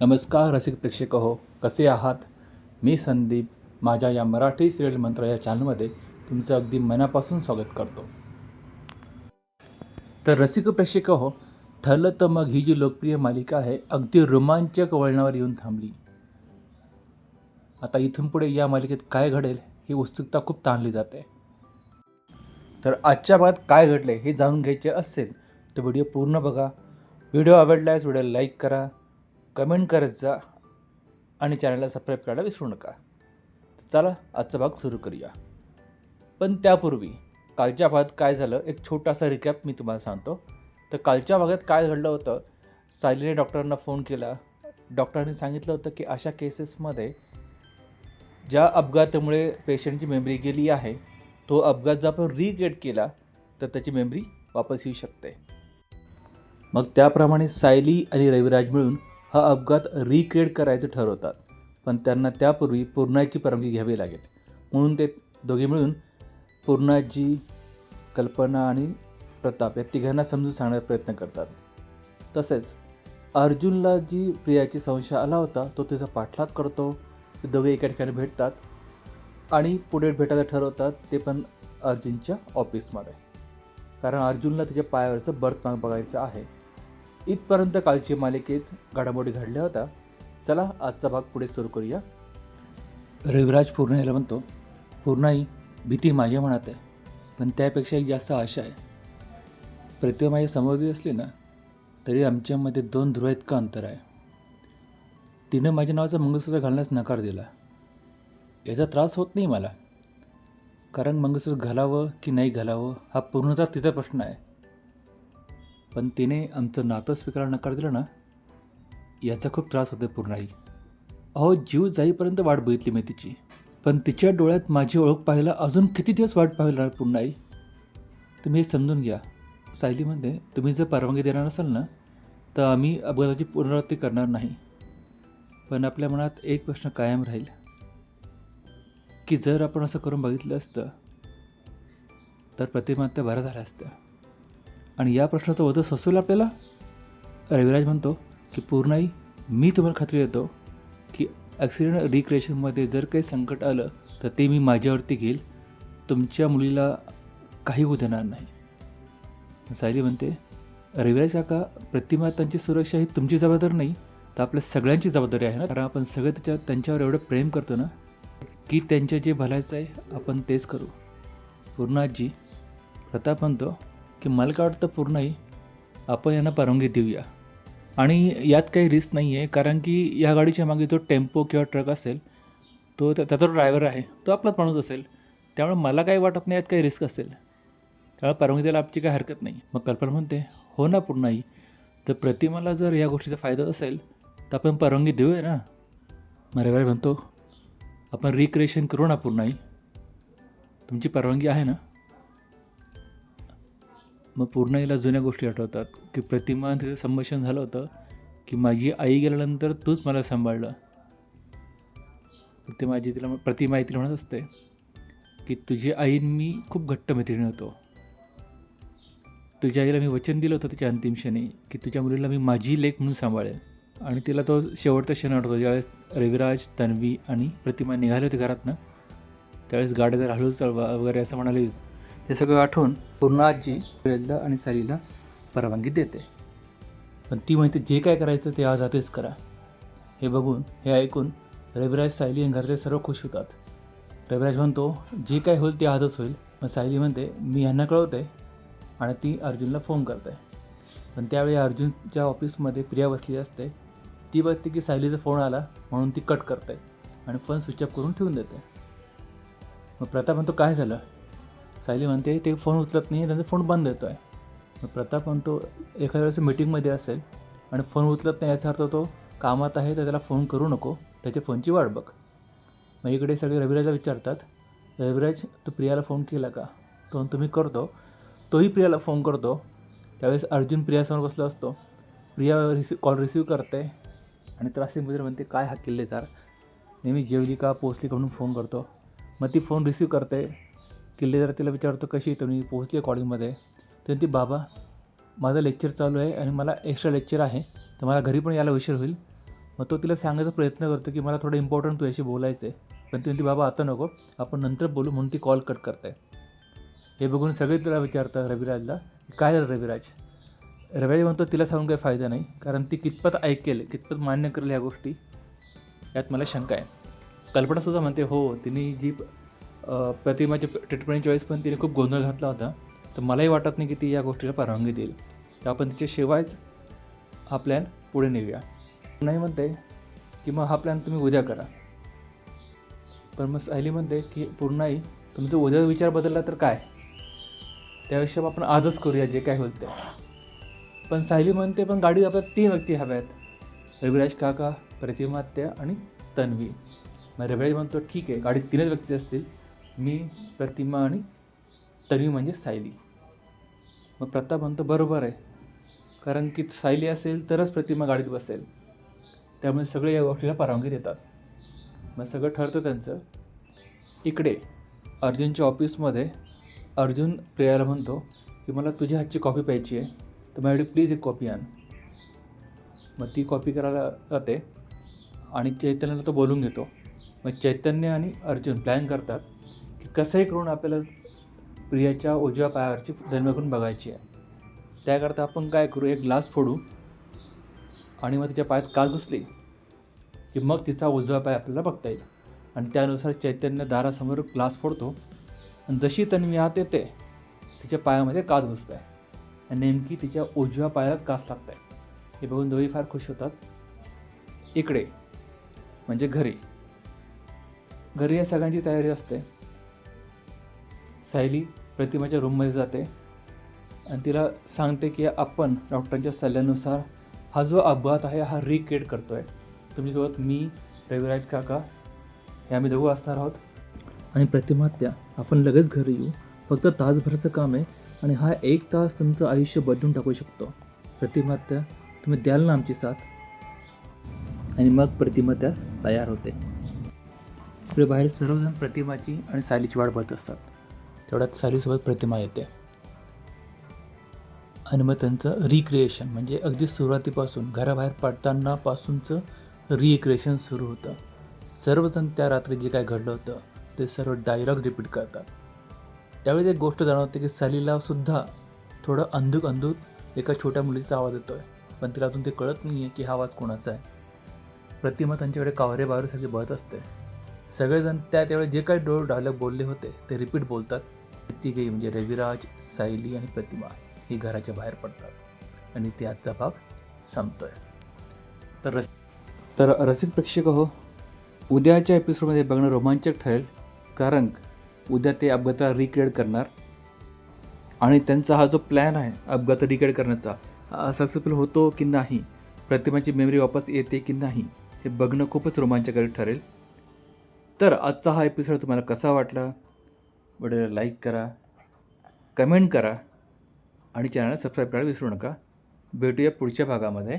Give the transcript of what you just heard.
नमस्कार रसिक प्रेक्षक हो कसे आहात? मी संदीप माझ्या या मराठी सिरियल मंत्र या चॅनलमध्ये तुमचं अगदी मनापासून स्वागत करतो. तर रसिक प्रेक्षक हो ठरलं तर मग ही जी लोकप्रिय मालिका आहे अगदी रोमांचक वळणावर येऊन थांबली. आता इथून पुढे या मालिकेत काय घडेल ही उत्सुकता खूप ताणली जाते. तर आजच्या भागात काय घडले हे जाणून घ्यायचे असेल तर व्हिडिओ पूर्ण बघा. व्हिडिओ आवडल्यास व्हिडिओ लाईक करा कमेंट करत जा आणि चॅनलला सबस्क्राईब करायला विसरू नका. तर चला आजचा भाग सुरू करूया. पण त्यापूर्वी कालच्या भागात काय झालं? एक छोटासा रिकॅप मी तुम्हाला सांगतो. तर कालच्या भागात काय घडलं होतं? सायलीने डॉक्टरांना फोन केला. डॉक्टरांनी सांगितलं होतं की अशा केसेसमध्ये ज्या अपघातामुळे पेशंटची मेमरी गेली आहे तो अपघात जर आपण रिक्रिएट केला तर त्याची मेमरी वापस येऊ शकते. मग त्याप्रमाणे सायली आणि रविराज मिळून हा अपघात रिक्रिएट करायचं ठरवतात. पण त्यांना त्यापूर्वी पूर्णाची परवानगी घ्यावी लागेल. म्हणून ते दोघे मिळून पूर्णाजी कल्पना आणि प्रताप या तिघांना समजून सांगण्याचा प्रयत्न करतात. तसेच अर्जुनला जी प्रियाची संशय आला होता तो तिचा पाठलाग करतो. ते दोघे एका ठिकाणी भेटतात आणि पुढे भेटायला ठरवतात ते पण अर्जुनच्या ऑफिसमध्ये कारण अर्जुनला त्याच्या पायावरचं बर्थ मार्क बघायचं आहे. इथपर्यंत कालची मालिकेत घडामोडी घडल्या होत्या. चला आजचा भाग पुढे सुरू करूया. रविराज पूर्ण याला म्हणतो पूर्णाई भीती माझ्या मनात आहे पण त्यापेक्षा एक जास्त आशा आहे. प्रतिभा माझ्यासमोर जरी असली ना तरी आमच्यामध्ये दोन ध्रुव इतकं अंतर आहे. तिनं माझ्या नावाचं मंगळसूत्र घालण्यास नकार दिला. याचा त्रास होत नाही मला. कारण मंगळसूत्र घालावं की नाही घालावं हा पूर्णतः तिचा प्रश्न आहे. पण तिने आमचं नातं स्वीकारायला नकार दिला ना याचा खूप त्रास होतो पूर्णाई. अहो जीव जाईपर्यंत वाट बघितली मी तिची. पण तिच्या डोळ्यात माझी ओळख पाहायला अजून किती दिवस वाट पाहायला पूर्ण पूर्णाई? तुम्ही हे समजून घ्या. सायलीमध्ये तुम्ही जर परवानगी देणार असाल ना तर आम्ही अपघाताची पुनरावृत्ती करणार नाही. पण आपल्या मनात एक प्रश्न कायम राहील. की जर आपण असं करून बघितलं असतं तर प्रतिमा त्या बऱ्या झाल्या असत्या आणि या प्रश्नाचं वध ससवलं आपल्याला? रविराज म्हणतो की पूर्णाई मी तुम्हाला खात्री देतो की ॲक्सिडेंट रिक्रिएशनमध्ये जर काही संकट आलं तर ते मी माझ्यावरती घेईल. तुमच्या मुलीला काही होऊ देणार नाही. सायली म्हणते रविराज काका प्रतिमातांची सुरक्षा ही तुमची जबाबदारी नाही तर आपल्या सगळ्यांची जबाबदारी आहे ना? कारण आपण सगळे त्याच्या त्यांच्यावर एवढं प्रेम करतो ना की त्यांच्या जे भलायचं आहे आपण तेच करू. पूर्णाजी प्रताप म्हणतो की मला काय वाटतं पूर्णही आपण यांना परवानगी देऊया. आणि यात काही रिस्क नाही आहे कारण की या गाडीच्या मागे जो टेम्पो किंवा ट्रक असेल तो त्या- त्याचा ड्रायव्हर आहे तो आपलाच माणूस असेल. त्यामुळे मला काही वाटत नाही यात काही रिस्क असेल. त्यामुळे परवानगी द्यायला आपची काही हरकत नाही. मग कल्पना म्हणते हो ना पूर्णाई तर प्रतिमाला जर या गोष्टीचा फायदा असेल तर आपण परवानगी देऊया ना. मरे म्हणतो आपण रिक्रिएशन करू ना पूर्णाई तुमची परवानगी आहे ना. मग पूर्ण पूर्णाईला जुन्या गोष्टी आठवतात. की प्रतिमा तिचं संभाषण झालं होतं की माझी आई गेल्यानंतर तूच मला सांभाळलं. ते माझी तिला प्रतिमा आई तिला म्हणत असते की तुझी आई मी खूप घट्ट मैत्रिणी होतो. तुझ्या आईला मी वचन दिलं होतं तिच्या अंतिम क्षणी की तुझ्या मुलीला मी माझी लेख म्हणून सांभाळेन. आणि तिला तो शेवटचा क्षण आठवतो ज्यावेळेस रविराज तन्वी आणि प्रतिमा निघाले होते घरातनं त्यावेळेस गाड्या जर हळू चालवा वगैरे असं म्हणाले हे सगळं आठवून पूर्ण आजी वेलदा आणि सालीला परवानगी देते. पण ती म्हणते जे काय करायचं ते आज आतेच करा. हे बघून हे ऐकून रविराज सायली आणि घरचे सर्व खुश होतात. रविराज म्हणतो जे काय होईल ते आजच होईल. मग सायली म्हणते मी ह्यांना कळवते आणि ती अर्जुनला फोन करते. पण त्यावेळी अर्जुनच्या ऑफिसमध्ये प्रिया बसली असते. ती बघते की सायलीचा फोन आला म्हणून ती कट करते आणि फोन स्विच ऑफ करून ठेवून देते. मग प्रताप म्हणतो काय झालं? सायली म्हणते ते फोन उचलत नाही त्यांचा फोन बंद येतो आहे मग प्रताप म्हणतो एखाद्या वेळेस मीटिंगमध्ये असेल आणि फोन उचलत नाही याचा अर्थ तो कामात आहे तर त्याला फोन करू नको. त्याच्या फोनची वाट बघ. मग इकडे सगळे रविराजला विचारतात रविराज तू प्रियाला फोन केला का? तो तुम्ही करतो. तोही प्रियाला फोन करतो. त्यावेळेस अर्जुन प्रियासमोर बसला असतो. प्रिया रिसिव कॉल रिसीव करते आणि त्रासीमध्ये म्हणते काय हा किल्लेदार? नेहमी जेवली का पोचली का म्हणून फोन करतो. मग ती फोन रिसीव करते. किल्लेदार तिला विचारतो कशी आहे तुम्ही? पोहोचली कॉलेजमध्ये तर ती बाबा माझं लेक्चर चालू आहे आणि मला एक्स्ट्रा लेक्चर आहे तर मला घरी पण यायला उशीर होईल. मग तो तिला सांगायचा प्रयत्न करतो की मला थोडं इम्पॉर्टंट तुझ्याशी बोलायचं आहे पण ती म्हणते बाबा आता नको आपण नंतर बोलू. म्हणून ती कॉल कट करते. हे बघून सगळे तिला विचारतं रविराजला काय झालं रविराज? रविराज म्हणतो तिला सांगून काही फायदा नाही कारण ती कितपत ऐकेल कितपत मान्य करेल ह्या गोष्टी यात मला शंका आहे. कल्पनासुद्धा म्हणते हो तिने जी अ, प्रतिमाच्या ट्रीटमेंटच्या वेळेस पण तिने खूप गोंधळ घातला होता. तर मलाही वाटत नाही की ती या गोष्टीला परवानगी देईल. तर आपण तिच्याशिवायच हा प्लॅन पुढे नेऊया. नाही म्हणते की मग हा प्लॅन तुम्ही उद्या करा. पण मग सायली म्हणते की पूर्णाई तुमचा उद्या विचार बदलला तर काय? त्या हिशोब आपण आजच करूया जे काय होईल ते. पण सायली म्हणते पण गाडीत आपल्याला तीन व्यक्ती हव्या आहेत रविराज काका प्रतिमात्या आणि तन्वी. मग रविराज म्हणतो ठीक आहे गाडीत तीनच व्यक्ती असतील. मी प्रतिमा आणि तन्वी म्हणजे सायली. मग प्रताप म्हणतो बरोबर आहे. कारण की सायली असेल तरच प्रतिमा गाडीत बसेल. त्यामुळे सगळे या गोष्टीला परवानगी देतात. मग सगळं ठरतं त्यांचं. इकडे अर्जुनच्या ऑफिसमध्ये अर्जुन प्रियाला म्हणतो की मला तुझ्या हातची कॉफी प्यायची आहे. तर माझ्याकडे प्लीज एक कॉफी आण. मग ती कॉपी करायला जाते आणि चैतन्याला तो बोलून घेतो. मग चैतन्य आणि अर्जुन प्लॅन करतात. कसंही करून आपल्याला प्रियाच्या उजव्या पायावरची जन्मकून बघायची आहे. त्याकरता आपण काय करू एक ग्लास फोडू आणि मग तिच्या पायात काच घुसली की मग तिचा उजवा पाय आपल्याला बघता येईल. आणि त्यानुसार चैतन्य दारासमोर ग्लास फोडतो आणि जशी तन्वी आत येते तिच्या पायामध्ये काच घुसत आहे आणि नेमकी तिच्या उजव्या पायालाच कास लागत आहे हे बघून दोघी फार खुश होतात. इकडे म्हणजे घरी. घरी या सगळ्यांची तयारी असते. सायली प्रतिमाच्या रूममध्ये जाते. आणि तिला सांगते की आपण डॉक्टरांच्या सल्ल्यानुसार हा जो अपघात आहे हा रिक्रिएट करतो आहे तुमच्यासोबत मी रविराज काका हे आम्ही दोघं असणार आहोत. आणि प्रतिमा त्या आपण लगेच घरी येऊ. फक्त तासभराचं काम आहे आणि हा एक तास तुमचं आयुष्य बदलून टाकू शकतो. प्रतिमात्या तुम्ही द्याल ना आमची साथ? आणि मग प्रतिमा त्यास तयार होते. इकडे बाहेर सर्वजण प्रतिमाची आणि सायलीची वाट बघत असतात. तेवढ्यात सारीसोबत प्रतिमा येते. आणि मग त्यांचं रिक्रिएशन म्हणजे अगदी सुरुवातीपासून घराबाहेर पडतानापासूनचं रिक्रिएशन सुरू होतं. सर्वजण त्या रात्री जे काय घडलं होतं ते सर्व डायलॉग्स रिपीट करतात. त्यावेळी एक गोष्ट जाणवते की सालीला सुद्धा थोडं अंधूक अंधूक एका छोट्या मुलीचा आवाज येतो आहे पण तिला अजून ते कळत नाही आहे की हा आवाज कोणाचा आहे. प्रतिमा त्यांच्याकडे कावरे बावरे सगळी बघत असते. सगळेजण त्या त्यावेळी जे काही डोळ डायलॉग बोलले होते ते रिपीट बोलतात. तिघेही म्हणजे रविराज सायली आणि प्रतिमा ही घराच्या बाहेर पडतात. आणि ते आजचा भाग संपतोय. तर रस तर रसिक प्रेक्षक हो उद्याच्या एपिसोडमध्ये बघणं रोमांचक ठरेल कारण उद्या ते अपघाताला रिक्रिएट करणार. आणि त्यांचा हा जो प्लॅन आहे अपघात रिक्रिएट करण्याचा हा सक्सेसफुल होतो की नाही प्रतिमाची मेमरी वापस येते की नाही हे बघणं खूपच रोमांचकारी ठरेल. तर आजचा हा एपिसोड तुम्हाला कसा वाटला? व्हिडिओला लाईक करा कमेंट करा आणि चॅनलला सबस्क्राईब करायला विसरू नका. भेटूया पुढच्या भागामध्ये.